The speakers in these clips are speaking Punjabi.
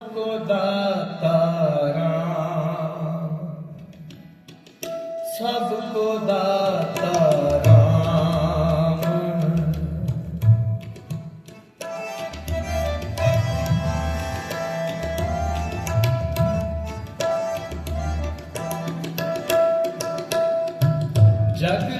ਕੋ ਦਾਤਾ ਸਭ ਕੋ ਦਾਤਾ ਜਗ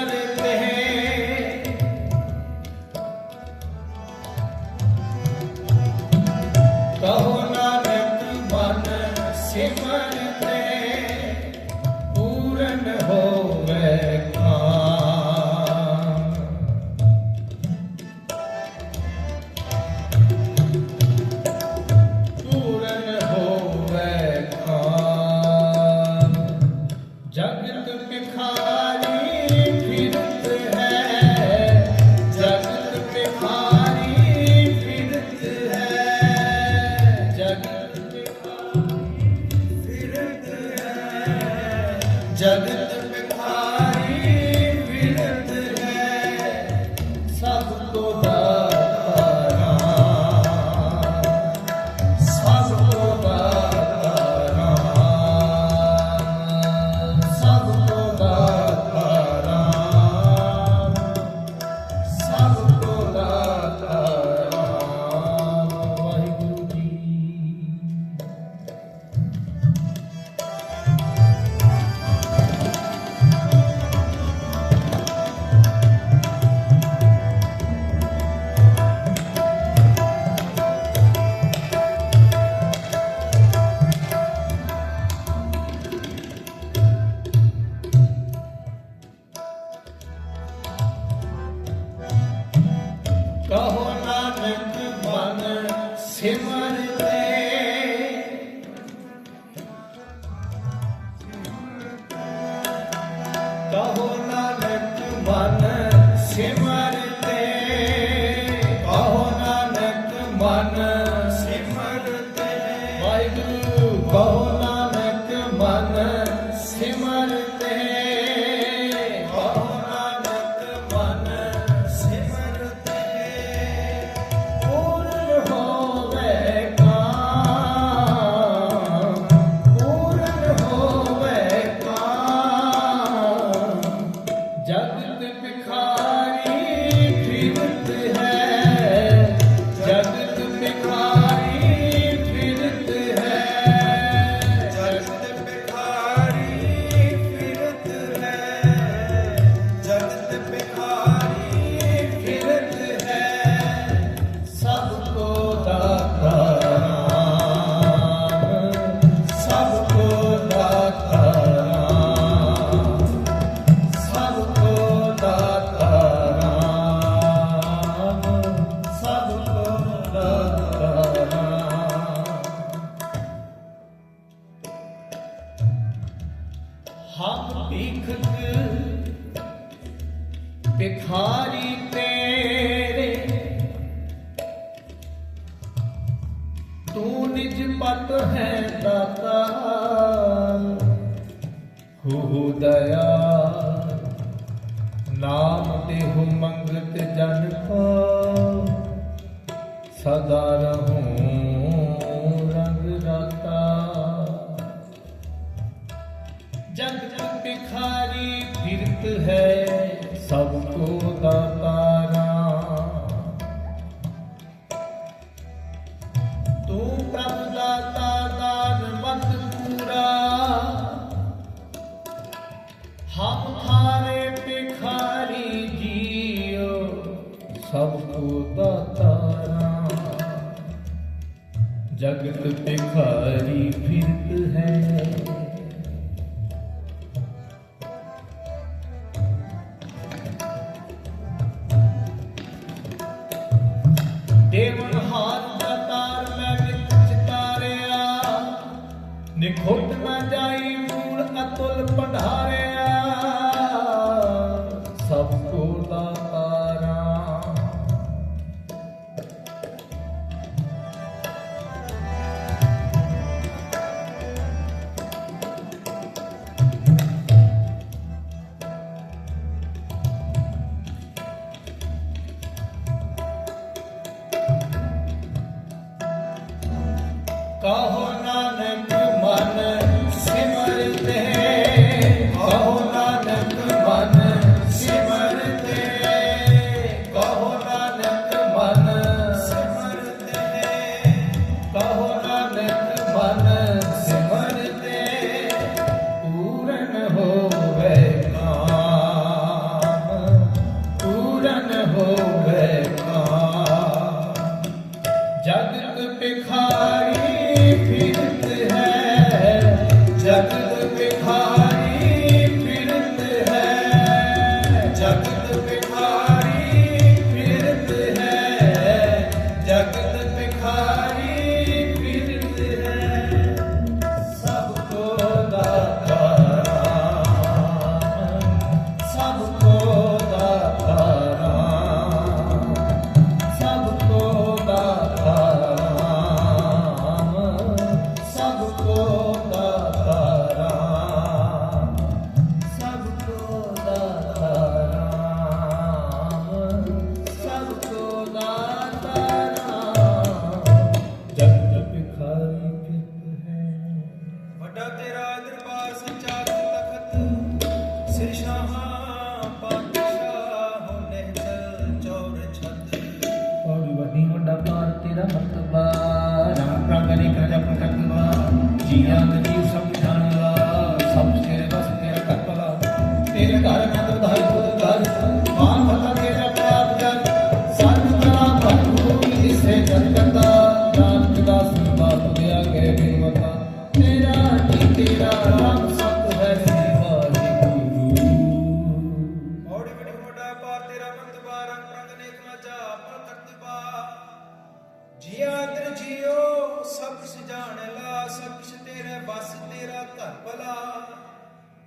जगत ਕਹੋ ਨਾਨਕ ਮਨ ਸਿਮਰਤੇ ਕਹੋ ਨਾਨਕ ਮਨ ਸਿਮਰਤੇ ਕਹੋ ਨਾਨਕ ਮਨ ਭਿਖਾਰੀ ਤੇਰੇ। ਤੂੰ ਨਿਜ ਪਤ ਹੈ ਦਾਤਾ। ਹੋ ਦਇਆ। ਨਾਮ ਤੇ ਹੋ ਮੰਗਤ ਜਨ ਕੋ ਸਦਾ ਰਹੂੰ ਰੰਗ ਰਾਤਾ। ਜਗ ਭਿਖਾਰੀ ਫਿਰਤ ਹੈ ਸਭ ਕੋ। ਦਾਤਾਰਾ ਤੂੰ ਜੀਓ ਸਭ ਕੋ ਦਾਤਾਰਾ। ਜਗਤ ਭਿਖਾਰੀ ਜਗਤ ਭਿਖਾਰੀ ਜੀਆਂ ਗਤੀ ਸਭ ਜਾਣਵਾ ਸਭ ਤੇਰੇ ਬਸ ਤੇਰਾ ਕਰਤਵਾ ਤੇਰੇ ਘਰ ਮੈਂ ਵਧਾਈ ਤੁਧ ਘਰ ਮਾਨ ਮਤਾ ਤੇਰਾ ਪ੍ਰਾਪ ਜਨ ਸੰਤ ਕਲਾ ਭਰਪੂਰ ਇਸੇ ਜਨ ਕਰਤਾ ਨਾਨਕ ਦਾਸ ਬਾਤ ਦਿਆ ਗਏ ਬਿਨਵਤਾ ਤੇਰਾ ਜੀ ਤੇਰਾ ਰਾਮ ਸਤ ਹੈ ਸ੍ਰੀ ਵਾਹਿਗੁਰੂ ਔੜੀ ਵੱਡੀ ਵੱਡਾ ਪਾਰ ਤੇਰਾ ਮਰਤਬਾ ਰੰਗ ਰੰਗ ਨੇਕ ਮਜਾ ਪਰ ਕਰਤਬਾ ਜੀਆ ਅੰਦਰ ਜੀਓ। ਸਭ ਜਾਣ ਲਾ ਸਭ ਤੇਰੇ ਬਸ ਤੇਰਾ ਘਰ ਭਲਾ।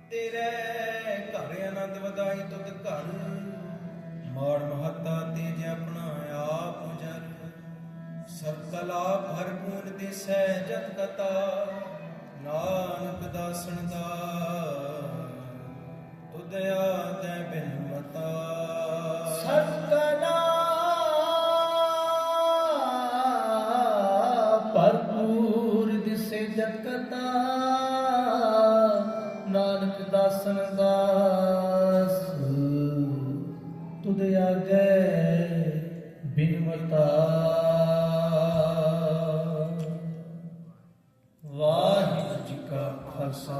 ਤੇਰੇ ਘਰ ਆਨੰਦ ਵਧਾਈ ਤੁਧ ਘਰ। ਮਾੜ ਮਹੱਤਾ ਤੇਜ ਆਪਣਾ ਆਪ ਉਜਰ ਸਭ ਕਲਾ ਭਰਪੂਰ ਦਿਸੈ ਜਤ ਕਤਾ। ਨਾਨਕ ਦਾਸਨ ਦਾ ਤੁਧ ਆਗੈ ਬਿਨ ਮਤਾ। ਸਤਨਾ ਭਰਪੂਰ ਜਗਤਾ ਨਾਨਕ ਦਾਸਨ ਦਾਸ। ਤੁਧ ਆਗੇ ਬਿਨਵਤਾ ਵਾਹਿਗੁਰੂ ਜੀ ਕਾ ਖਾਲਸਾ।